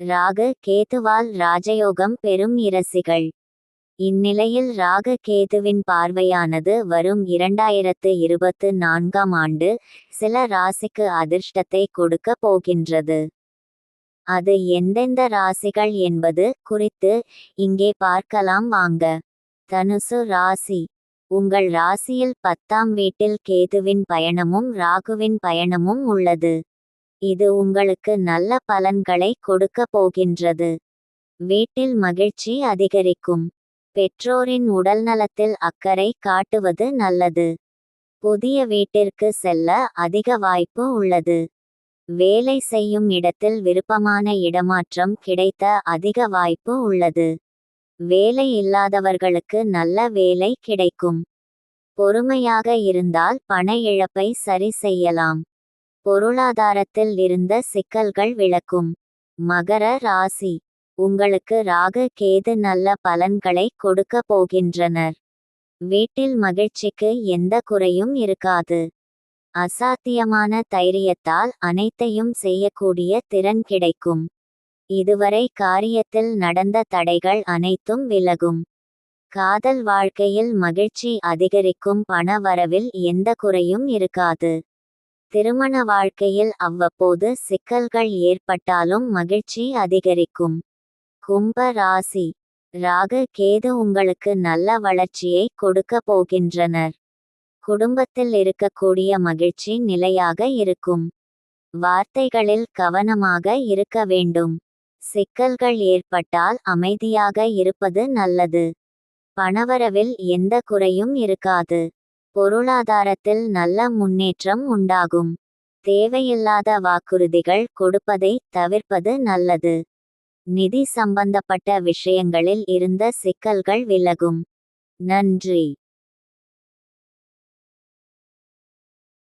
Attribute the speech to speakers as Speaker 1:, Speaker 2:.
Speaker 1: ராகு கேதுவால் ராஜயோகம் பெறும் இரசிகள். இந்நிலையில் ராகு கேதுவின் பார்வையானது வரும் இரண்டாயிரத்து இருபத்து நான்காம் ஆண்டு சில ராசிக்கு அதிர்ஷ்டத்தை கொடுக்க போகின்றது. அது எந்தெந்த ராசிகள் என்பது குறித்து இங்கே பார்க்கலாம் வாங்க. தனுசு ராசி. உங்கள் ராசியில் பத்தாம் வீட்டில் கேதுவின் பயணமும் ராகுவின் பயணமும் உள்ளது. இது உங்களுக்கு நல்ல பலன்களை கொடுக்க போகின்றது. வீட்டில் மகிழ்ச்சி அதிகரிக்கும். பெற்றோரின் உடல்நலத்தில் அக்கறை காட்டுவது நல்லது. புதிய வீட்டிற்கு செல்ல அதிக வாய்ப்பு உள்ளது. வேலை செய்யும் இடத்தில் விருப்பமான இடமாற்றம் கிடைத்த அதிக வாய்ப்பு உள்ளது. வேலை இல்லாதவர்களுக்கு நல்ல வேலை கிடைக்கும். பொறுமையாக இருந்தால் பண இழப்பை சரி செய்யலாம். பொருளாதாரத்தில் இருந்த சிக்கல்கள் விளக்கும். மகர ராசி. உங்களுக்கு ராக கேது நல்ல பலன்களை கொடுக்க போகின்றனர். வீட்டில் மகிழ்ச்சிக்கு எந்த குறையும் இருக்காது. அசாத்தியமான தைரியத்தால் அனைத்தையும் செய்யக்கூடிய திறன் கிடைக்கும். இதுவரை காரியத்தில் நடந்த தடைகள் அனைத்தும் விலகும். காதல் வாழ்க்கையில் மகிழ்ச்சி அதிகரிக்கும் பண வரவில் எந்த குறையும் இருக்காது. திருமண வாழ்க்கையில் அவ்வப்போது சிக்கல்கள் ஏற்பட்டாலும் மகிழ்ச்சி அதிகரிக்கும். கும்ப ராசி. ராகு கேது உங்களுக்கு நல்ல வளர்ச்சியை கொடுக்க போகின்றனர். குடும்பத்தில் இருக்கக்கூடிய மகிழ்ச்சி நிலையாக இருக்கும். வார்த்தைகளில் கவனமாக இருக்க வேண்டும். சிக்கல்கள் ஏற்பட்டால் அமைதியாக இருப்பது நல்லது. பணவரவில் எந்த குறையும் இருக்காது. பொருளாதாரத்தில் நல்ல முன்னேற்றம் உண்டாகும். தேவையில்லாத வாக்குறுதிகள் கொடுப்பதை தவிர்ப்பது நல்லது. நிதி சம்பந்தப்பட்ட விஷயங்களில் இருந்த சிக்கல்கள் விலகும். நன்றி.